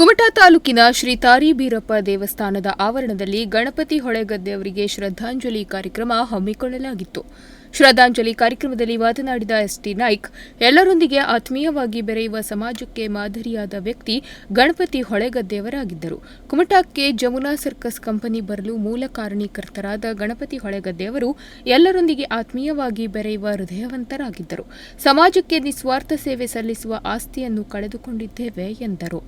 ಕುಮಟಾ ತಾಲೂಕಿನ ಶ್ರೀ ತಾರಿ ಬೀರಪ್ಪ ದೇವಸ್ಥಾನದ ಆವರಣದಲ್ಲಿ ಗಣಪತಿ ಹೊಳೆಗದ್ದೆಯವರಿಗೆ ಶ್ರದ್ಧಾಂಜಲಿ ಕಾರ್ಯಕ್ರಮ ಹಮ್ಮಿಕೊಳ್ಳಲಾಗಿತ್ತು. ಶ್ರದ್ಧಾಂಜಲಿ ಕಾರ್ಯಕ್ರಮದಲ್ಲಿ ಮಾತನಾಡಿದ ಎಸ್ಟಿ ನಾಯ್ಕ್, ಎಲ್ಲರೊಂದಿಗೆ ಆತ್ಮೀಯವಾಗಿ ಬೆರೆಯುವ ಸಮಾಜಕ್ಕೆ ಮಾದರಿಯಾದ ವ್ಯಕ್ತಿ ಗಣಪತಿ ಹೊಳೆಗದ್ದೆಯವರಾಗಿದ್ದರು. ಕುಮಟಾಕ್ಕೆ ಜಮುನಾ ಸರ್ಕಸ್ ಕಂಪನಿ ಬರಲು ಮೂಲ ಕಾರಣೀಕರ್ತರಾದ ಗಣಪತಿ ಹೊಳೆಗದ್ದೆಯವರು ಎಲ್ಲರೊಂದಿಗೆ ಆತ್ಮೀಯವಾಗಿ ಬೆರೆಯುವ ಹೃದಯವಂತರಾಗಿದ್ದರು. ಸಮಾಜಕ್ಕೆ ನಿಸ್ವಾರ್ಥ ಸೇವೆ ಸಲ್ಲಿಸುವ ಆಸ್ತಿಯನ್ನು ಕಳೆದುಕೊಂಡಿದ್ದೇವೆ ಎಂದರು.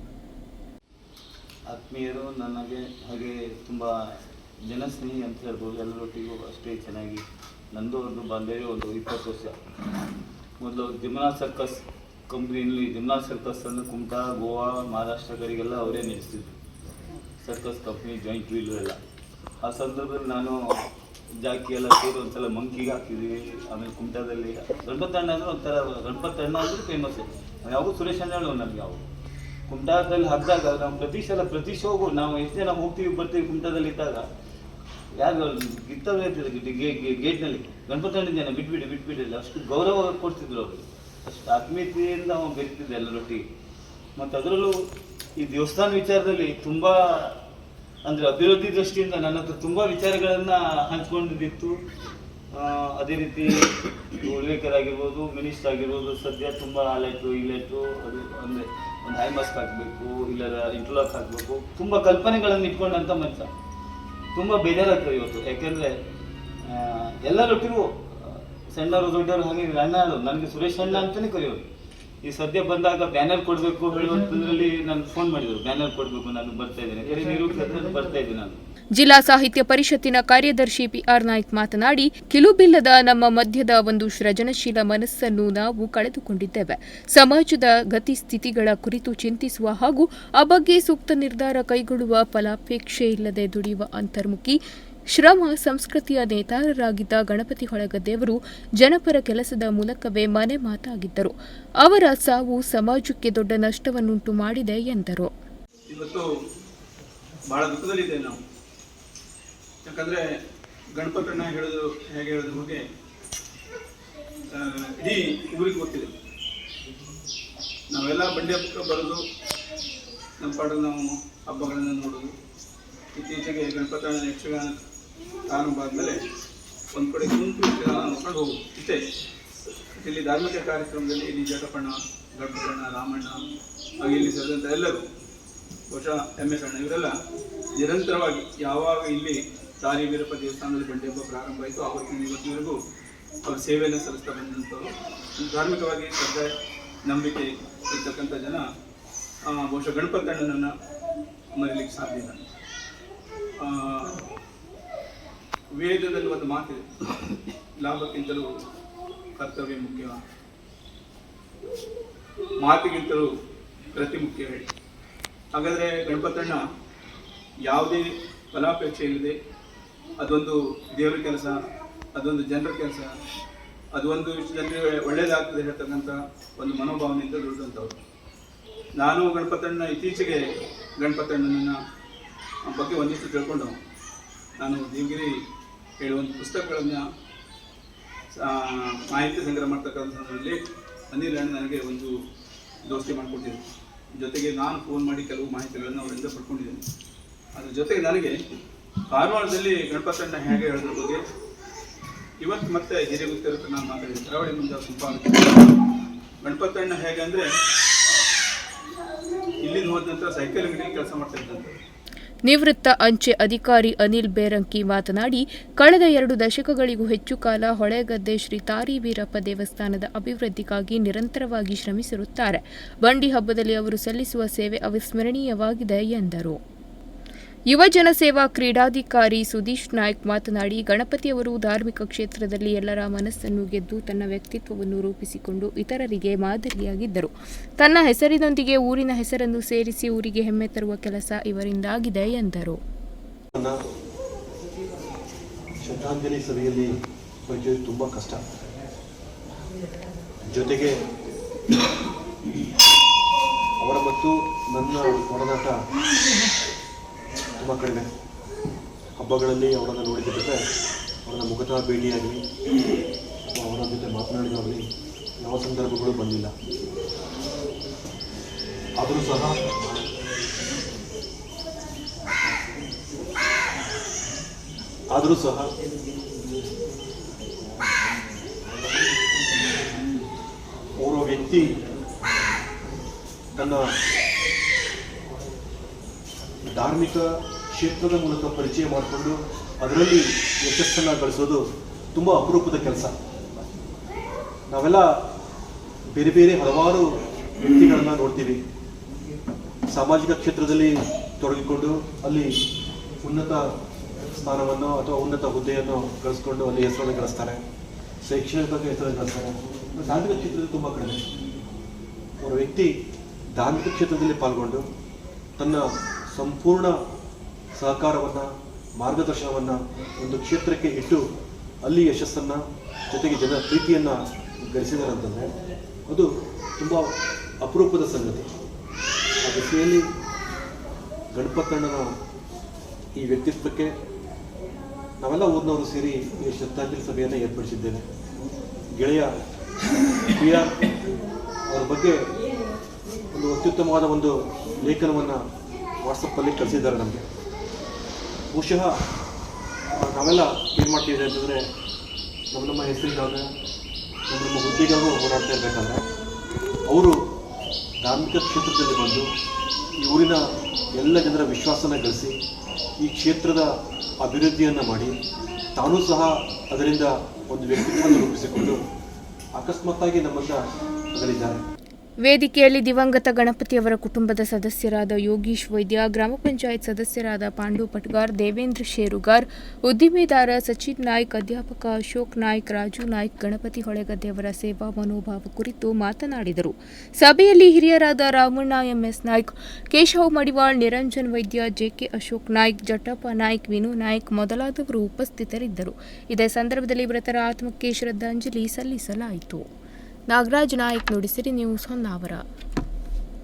ಆತ್ಮೀಯರು, ನನಗೆ ಹಾಗೆ ತುಂಬ ಜನಸ್ನೇಹಿ ಅಂತ ಹೇಳ್ಬೋದು. ಎಲ್ಲರೊಟ್ಟಿಗೂ ಅಷ್ಟೇ ಚೆನ್ನಾಗಿ ನಂದು ಒಂದು ಬಾಂಧವ್ಯ ಒಂದು ಇಪ್ಪತ್ತು ವರ್ಷ. ಮೊದಲು ಜಿಮ್ನಾ ಸರ್ಕಸ್ ಕಂಪ್ನಿಯಲ್ಲಿ ಜಿಮ್ನಾ ಸರ್ಕಸ್ಸನ್ನು ಕುಮಟಾ, ಗೋವಾ ಮಹಾರಾಷ್ಟ್ರಗಳಿಗೆಲ್ಲ ಅವರೇ ನಡೆಸ್ತಿದ್ರು ಸರ್ಕಸ್ ಕಂಪ್ನಿ ಜಾಯಿಂಟ್ ವೀಲ್ ಎಲ್ಲ. ಆ ಸಂದರ್ಭದಲ್ಲಿ ನಾನು ಜಾಕಿ ಎಲ್ಲ ಸೇರಿ ಒಂದ್ಸಲ ಮಂಕಿಗೆ ಹಾಕಿದ್ವಿ. ಆಮೇಲೆ ಕುಮಟಾದಲ್ಲಿ ಗಣಪತಿ ಅಣ್ಣ ಅಂದ್ರೆ ಒಂಥರ ಗಣಪತಿ ಅಣ್ಣ ಫೇಮಸ್ ಯಾವಾಗ ಸುರೇಶ್ ಅಣ್ಣ ನಮ್ಗೆ ಯಾವ ಕುಮಟಾದಲ್ಲಿ ಹಾಕಿದಾಗ ನಾವು ಪ್ರತಿ ಸಲ ಪ್ರತಿ ಶೋಗೂ ನಾವು ಎಷ್ಟು ಜನ ಹೋಗ್ತೀವಿ, ಬರ್ತೀವಿ ಕುಮಟಾದಲ್ಲಿ ಇದ್ದಾಗ. ಯಾರು ಗಿತ್ತವೇ ಗೇಟ್ನಲ್ಲಿ. ಗಣಪತಿ ಜನ ಬಿಟ್ಬಿಡಿ ಬಿಟ್ಬಿಡಿ ಇಲ್ಲ ಅಷ್ಟು ಗೌರವ ಕೊಡ್ತಿದ್ರು ಅವರು. ಅಷ್ಟು ಆತ್ಮೀಯತೆಯಿಂದ ನಾವು ಬೆರೀತಿದ್ದೆ ಎಲ್ಲರೊಟ್ಟಿಗೆ ಮತ್ತು ಅದರಲ್ಲೂ ಈ ದೇವಸ್ಥಾನ ವಿಚಾರದಲ್ಲಿ ತುಂಬ ಅಂದರೆ ಅಭಿವೃದ್ಧಿ ದೃಷ್ಟಿಯಿಂದ ನನ್ನ ಹತ್ರ ತುಂಬ ವಿಚಾರಗಳನ್ನು ಹಂಚ್ಕೊಂಡಿದ್ದಿತ್ತು. ಅದೇ ರೀತಿ ಉಲ್ಲೇಖರಾಗಿರ್ಬೋದು ಮಿನಿಸ್ಟರ್ ಆಗಿರ್ಬೋದು, ಸದ್ಯ ತುಂಬ ಆ ಲೈಟು ಈ ಲೈಟು ಅದು ಅಂದರೆ ಒಂದು ಹೈ ಮಾಸ್ಕ್ ಹಾಕಬೇಕು ಇಲ್ಲರ ಇಂಟರ್ಲಾಕ್ ಹಾಕಬೇಕು, ತುಂಬ ಕಲ್ಪನೆಗಳನ್ನು ಇಟ್ಕೊಂಡಂತ ಮನುಷ್ಯ. ತುಂಬ ಬೇಜಾರಾಗ್ತದೆ ಇವತ್ತು. ಯಾಕೆಂದರೆ ಎಲ್ಲರೊಟ್ಟಿಗೂ ಸಣ್ಣವರು ದೊಡ್ಡವರು ಹಾಗೆ ಅಣ್ಣ ನನಗೆ ಸುರೇಶ್ ಅಣ್ಣ ಅಂತಲೇ ಕರೆಯೋರು. ಈ ಸದ್ಯ ಬಂದಾಗ ಬ್ಯಾನರ್ ಕೊಡಬೇಕು ಹೇಳುವಂಥದ್ರಲ್ಲಿ ನಾನು ಫೋನ್ ಮಾಡಿದರು. ಬ್ಯಾನರ್ ಕೊಡಬೇಕು, ನಾನು ಬರ್ತಾ ಇದ್ದೇನೆ. ನಿರೂಪಿಸಿದ್ರೆ ಬರ್ತಾ ಇದ್ದೀನಿ ನಾನು. ಜಿಲ್ಲಾ ಸಾಹಿತ್ಯ ಪರಿಷತ್ತಿನ ಕಾರ್ಯದರ್ಶಿ ಪಿಆರ್ ನಾಯ್ಕ್ ಮಾತನಾಡಿ, ಕಿಲುಬಿಲ್ಲದ ನಮ್ಮ ಮಧ್ಯದ ಒಂದು ಸೃಜನಶೀಲ ಮನಸ್ಸನ್ನು ನಾವು ಕಳೆದುಕೊಂಡಿದ್ದೇವೆ. ಸಮಾಜದ ಗತಿ ಸ್ಥಿತಿಗಳ ಕುರಿತು ಚಿಂತಿಸುವ ಹಾಗೂ ಆ ಬಗ್ಗೆ ಸೂಕ್ತ ನಿರ್ಧಾರ ಕೈಗೊಳ್ಳುವ ಫಲಾಪೇಕ್ಷೆ ಇಲ್ಲದೆ ದುಡಿಯುವ ಅಂತರ್ಮುಖಿ, ಶ್ರಮ ಸಂಸ್ಕೃತಿಯ ನೇತಾರರಾಗಿದ್ದ ಗಣಪತಿ ಹೊಳಗದ್ದೆಯವರು ಜನಪರ ಕೆಲಸದ ಮೂಲಕವೇ ಮನೆ ಮಾತಾಗಿದ್ದರು. ಅವರ ಸಾವು ಸಮಾಜಕ್ಕೆ ದೊಡ್ಡ ನಷ್ಟವನ್ನುಂಟು ಮಾಡಿದೆ ಎಂದರು ಇವತ್ತು ಭಾಳ ದುಃಖದಲ್ಲಿದ್ದೇವೆ ನಾವು ಯಾಕಂದರೆ ಗಣಪತನ ಹೇಳೋದು ಹೇಗೆ ಹೇಳೋದು ಆ, ಇಡೀ ಊರಿಗೆ ಗೊತ್ತಿದೆ. ನಾವೆಲ್ಲ ಬಂಡಿ ಹಬ್ಬಕ್ಕೆ ಬರೋದು ನಮ್ಮ ಪಾಡು ನಾವು ಹಬ್ಬಗಳನ್ನು ನೋಡೋದು. ಇತ್ತೀಚೆಗೆ ಗಣಪತನ ಯಕ್ಷಗಾನ ಪ್ರಾರಂಭ ಆದಮೇಲೆ ಒಂದು ಕಡೆ ಗುಂಪು ಯಕ್ಷಗಾನ ನೋಡ್ಕೊಂಡು ಹೋಗೋದು. ಇಷ್ಟೇ. ಇಲ್ಲಿ ಧಾರ್ಮಿಕ ಕಾರ್ಯಕ್ರಮದಲ್ಲಿ ಇಲ್ಲಿ ಜಟಪಣ್ಣ ಗಣಪತಣ್ಣ ರಾಮಣ್ಣ ಹಾಗೆ ಇಲ್ಲಿ ಸೇರಿದಂಥ ಎಲ್ಲರೂ ಬಹುಶಃ ಎಂ ಎಸ್ ಅಣ್ಣ ಇವರೆಲ್ಲ ನಿರಂತರವಾಗಿ ಯಾವಾಗ ಇಲ್ಲಿ ದಾರಿ ವೀರಪ್ಪ ದೇವಸ್ಥಾನದಲ್ಲಿ ಬಂಡಿ ಹಬ್ಬ ಪ್ರಾರಂಭ ಆಯಿತು ಆವತ್ತಿನ ಇವತ್ತಿನವರೆಗೂ ಅವ್ರ ಸೇವೆಯನ್ನು ಸಲ್ಲಿಸ್ತಾ ಬಂದಂಥವ್ರು. ಧಾರ್ಮಿಕವಾಗಿ ಶ್ರದ್ಧೆ, ನಂಬಿಕೆ ಇರ್ತಕ್ಕಂಥ ಜನ ಬಹುಶಃ ಗಣಪತಿ ಅಣ್ಣನನ್ನು ಮರೀಲಿಕ್ಕೆ ಸಾಧ್ಯ ಇಲ್ಲ. ವೇದದಲ್ಲಿ ಒಂದು ಮಾತಿದೆ. ಲಾಭಕ್ಕಿಂತಲೂ ಕರ್ತವ್ಯ ಮುಖ್ಯ. ಮಾತಿಗಿಂತಲೂ ಪ್ರತಿ ಮುಖ್ಯ ಹೇಳಿ. ಹಾಗಾದರೆ ಗಣಪತಣ್ಣ ಯಾವುದೇ ಫಲಾಪೇಕ್ಷೆ ಇಲ್ಲದೆ ಅದೊಂದು ದೇವರ ಕೆಲಸ, ಅದೊಂದು ಜನರ ಕೆಲಸ ಅದೊಂದು ಒಂದು ಜನರಿಗೆ ಒಳ್ಳೆಯದಾಗ್ತದೆ ಹೇಳ್ತಕ್ಕಂಥ ಒಂದು ಮನೋಭಾವನೆಯಿಂದ ದುಡಿದಂಥವ್ರು. ನಾನು ಗಣಪತಣ್ಣ ಇತ್ತೀಚೆಗೆ ಗಣಪತಣ್ಣನ ಬಗ್ಗೆ ಒಂದಿಷ್ಟು ತಿಳ್ಕೊಂಡು ನಾನು ದೇವಗಿರಿ ಹೇಳುವಂಥ ಪುಸ್ತಕಗಳನ್ನು ಮಾಹಿತಿ ಸಂಗ್ರಹ ಮಾಡ್ತಕ್ಕಂಥ ಸಂದರ್ಭದಲ್ಲಿ ಅನಿಲ್ ಅಣ್ಣ ನನಗೆ ಒಂದು ದೋಸ್ತಿ ಮಾಡಿಕೊಟ್ಟಿದ್ದೆ ಜೊತೆಗೆ ನಾನು ಫೋನ್ ಮಾಡಿ ಕೆಲವು ಮಾಹಿತಿಗಳನ್ನು ಅವರಿಂದ ಪಡ್ಕೊಂಡಿದ್ದೇನೆ. ಅದ್ರ ಜೊತೆಗೆ ನನಗೆ ಕಾರವಾರದಲ್ಲಿ ಗಣಪತಣ್ಣ ಹೇಗೆ ಹೇಳಿದ್ರ ಬಗ್ಗೆ? ಇವತ್ತು ಮತ್ತೆ ಹಿರಿಯ ಗೊತ್ತಿರುತ್ತೆ ನಾನು ಮಾತಾಡಿದ್ದೀನಿ ಕರಾವಳಿ ಮುಂದೆ ಸ್ವಲ್ಪ ಗಣಪತಣ್ಣ ಹೇಗೆ ಅಂದ್ರೆ, ಇಲ್ಲಿಂದ ಹೋದ ನಂತರ ಸೈಕಲ್ ಅಂಗಡಿಯಲ್ಲಿ ಕೆಲಸ ಮಾಡ್ತಾ ನಿವೃತ್ತ ಅಂಚೆ ಅಧಿಕಾರಿ ಅನಿಲ್ ಬೇರಂಕಿ ಮಾತನಾಡಿ, ಕಳೆದ ಎರಡು ದಶಕಗಳಿಗೂ ಹೆಚ್ಚು ಕಾಲ ಹೊಳೆಗದ್ದೆ ಶ್ರೀ ತಾರಿ ವೀರಪ್ಪ ದೇವಸ್ಥಾನದ ಅಭಿವೃದ್ಧಿಗಾಗಿ ನಿರಂತರವಾಗಿ ಶ್ರಮಿಸಿರುತ್ತಾರೆ. ಬಂಡಿ ಹಬ್ಬದಲ್ಲಿ ಅವರು ಸಲ್ಲಿಸುವ ಸೇವೆ ಅವಿಸ್ಮರಣೀಯವಾಗಿದೆ ಎಂದರು. ಯುವಜನ ಸೇವಾ ಕ್ರೀಡಾಧಿಕಾರಿ ಸುದೀಶ್ ನಾಯ್ಕ್ ಮಾತನಾಡಿ ಗಣಪತಿಯವರು ಧಾರ್ಮಿಕ ಕ್ಷೇತ್ರದಲ್ಲಿ ಎಲ್ಲರ ಮನಸ್ಸನ್ನು ಗೆದ್ದು ತನ್ನ ವ್ಯಕ್ತಿತ್ವವನ್ನು ರೂಪಿಸಿಕೊಂಡು ಇತರರಿಗೆ ಮಾದರಿಯಾಗಿದ್ದರು. ತನ್ನ ಹೆಸರಿನೊಂದಿಗೆ ಊರಿನ ಹೆಸರನ್ನು ಸೇರಿಸಿ ಊರಿಗೆ ಹೆಮ್ಮೆ ತರುವ ಕೆಲಸ ಇವರಿಂದಾಗಿದೆ ಎಂದರು. ಸಭೆಯಲ್ಲಿ ತುಂಬ ಕಷ್ಟ. ಜೊತೆಗೆ ಅವರ ಮತ್ತು ನನ್ನ ತುಂಬ ಕಡಿಮೆ ಹಬ್ಬಗಳಲ್ಲಿ ಅವರನ್ನು ನೋಡಿದ್ದಕ್ಕೆ ಅವರನ್ನು ಮುಖತಃ ಭೇಟಿಯಾಗಲಿ ಅಥವಾ ಅವರ ಜೊತೆ ಮಾತನಾಡಿದಾಗಲಿ ಯಾವ ಸಂದರ್ಭಗಳು ಬಂದಿಲ್ಲ. ಆದರೂ ಸಹ ಆದರೂ ಸಹ ಓರ್ವ ವ್ಯಕ್ತಿ ತನ್ನ ಧಾರ್ಮಿಕ ಕ್ಷೇತ್ರದ ಮೂಲಕ ಪರಿಚಯ ಮಾಡಿಕೊಂಡು ಅದರಲ್ಲಿ ಯಶಸ್ಸನ್ನು ಗಳಿಸೋದು ತುಂಬ ಅಪರೂಪದ ಕೆಲಸ. ನಾವೆಲ್ಲ ಬೇರೆ ಬೇರೆ ಹಲವಾರು ವ್ಯಕ್ತಿಗಳನ್ನ ನೋಡ್ತೀವಿ. ಸಾಮಾಜಿಕ ಕ್ಷೇತ್ರದಲ್ಲಿ ತೊಡಗಿಕೊಂಡು ಅಲ್ಲಿ ಉನ್ನತ ಸ್ಥಾನವನ್ನು ಅಥವಾ ಉನ್ನತ ಹುದ್ದೆಯನ್ನು ಗಳಿಸ್ಕೊಂಡು ಅಲ್ಲಿ ಹೆಸರನ್ನು ಗಳಿಸ್ತಾರೆ. ಶೈಕ್ಷಣಿಕ ಹೆಸರನ್ನು ಗಳಿಸ್ತಾರೆ. ಧಾರ್ಮಿಕ ಕ್ಷೇತ್ರದಲ್ಲಿ ತುಂಬ ಕಡಿಮೆ. ಒಬ್ಬ ವ್ಯಕ್ತಿ ಧಾರ್ಮಿಕ ಕ್ಷೇತ್ರದಲ್ಲಿ ಪಾಲ್ಗೊಂಡು ತನ್ನ ಸಂಪೂರ್ಣ ಸಹಕಾರವನ್ನು, ಮಾರ್ಗದರ್ಶನವನ್ನು ಒಂದು ಕ್ಷೇತ್ರಕ್ಕೆ ಇಟ್ಟು ಅಲ್ಲಿ ಯಶಸ್ಸನ್ನು ಜೊತೆಗೆ ಜನರ ಪ್ರೀತಿಯನ್ನು ಗಳಿಸಿದಾರಂತಂದರೆ ಅದು ತುಂಬ ಅಪರೂಪದ ಸಂಗತಿ. ಆ ದಿಸೆಯಲ್ಲಿ ಗಣಪತಣ್ಣನ ಈ ವ್ಯಕ್ತಿತ್ವಕ್ಕೆ ನಾವೆಲ್ಲ ಊರಿನವರು ಸೇರಿ ಈ ಶ್ರದ್ಧಾಂಜಲಿ ಸಭೆಯನ್ನು ಏರ್ಪಡಿಸಿದ್ದೇವೆ ಗೆಳೆಯ ಪಿ ಅವ್ರ ಬಗ್ಗೆ ಒಂದು ಅತ್ಯುತ್ತಮವಾದ ಒಂದು ಲೇಖನವನ್ನು ವಾಟ್ಸಪ್ಪಲ್ಲಿ ಕಳಿಸಿದ್ದಾರೆ ನಮಗೆ. ಬಹುಶಃ ನಾವೆಲ್ಲ ಏನು ಮಾಡ್ತಿದ್ದೀವಿ ಅಂತಂದರೆ ನಮ್ಮ ನಮ್ಮ ಹೆಸರಿಗಾಗ ನಮ್ಮ ನಮ್ಮ ಹುದ್ದೆಗಾಗೂ ಹೋರಾಡ್ತಾ ಇರಬೇಕಂದ್ರೆ ಅವರು ಧಾರ್ಮಿಕ ಕ್ಷೇತ್ರದಲ್ಲಿ ಬಂದು ಈ ಊರಿನ ಎಲ್ಲ ಜನರ ವಿಶ್ವಾಸನ ಗಳಿಸಿ ಈ ಕ್ಷೇತ್ರದ ಅಭಿವೃದ್ಧಿಯನ್ನು ಮಾಡಿ ತಾನೂ ಸಹ ಅದರಿಂದ ಒಂದು ವ್ಯಕ್ತಿತ್ವವನ್ನು ರೂಪಿಸಿಕೊಂಡು ಅಕಸ್ಮಾತ್ತಾಗಿ ನಮ್ಮನ್ನು ಅಗಲಿದ್ದಾರೆ ವೇದಿಕೆಯಲ್ಲಿ ದಿವಂಗತ ಗಣಪತಿಯವರ ಕುಟುಂಬದ ಸದಸ್ಯರಾದ ಯೋಗೀಶ್ ವೈದ್ಯ, ಗ್ರಾಮ ಪಂಚಾಯತ್ ಸದಸ್ಯರಾದ ಪಾಂಡು ಪಟ್ಗಾರ್, ದೇವೇಂದ್ರ ಶೇರುಗಾರ್, ಉದ್ದಿಮೆದಾರ ಸಚಿನ್ ನಾಯ್ಕ್, ಅಧ್ಯಾಪಕ ಅಶೋಕ್ ನಾಯ್ಕ್, ರಾಜು ನಾಯ್ಕ್, ಗಣಪತಿ ಹೊಳೆಗದ್ದೆಯವರ ಸೇವಾ ಮನೋಭಾವ ಕುರಿತು ಮಾತನಾಡಿದರು. ಸಭೆಯಲ್ಲಿ ಹಿರಿಯರಾದ Ramanna, M S Naik, Keshav Madiwal, Niranjan Vaidya, J K Ashok Naik Jattappa Naik, Vinu Naik ಮೊದಲಾದವರು ಉಪಸ್ಥಿತರಿದ್ದರು. ಇದೇ ಸಂದರ್ಭದಲ್ಲಿ ಮೃತರ ಆತ್ಮಕ್ಕೆ ಶ್ರದ್ಧಾಂಜಲಿ ಸಲ್ಲಿಸಲಾಯಿತು. ನಾಗರಾಜ್ ನಾಯ್ಕ್ ನುಡಿಸಿರಿ ನ್ಯೂಸ್ ಹೊನ್ನಾವರ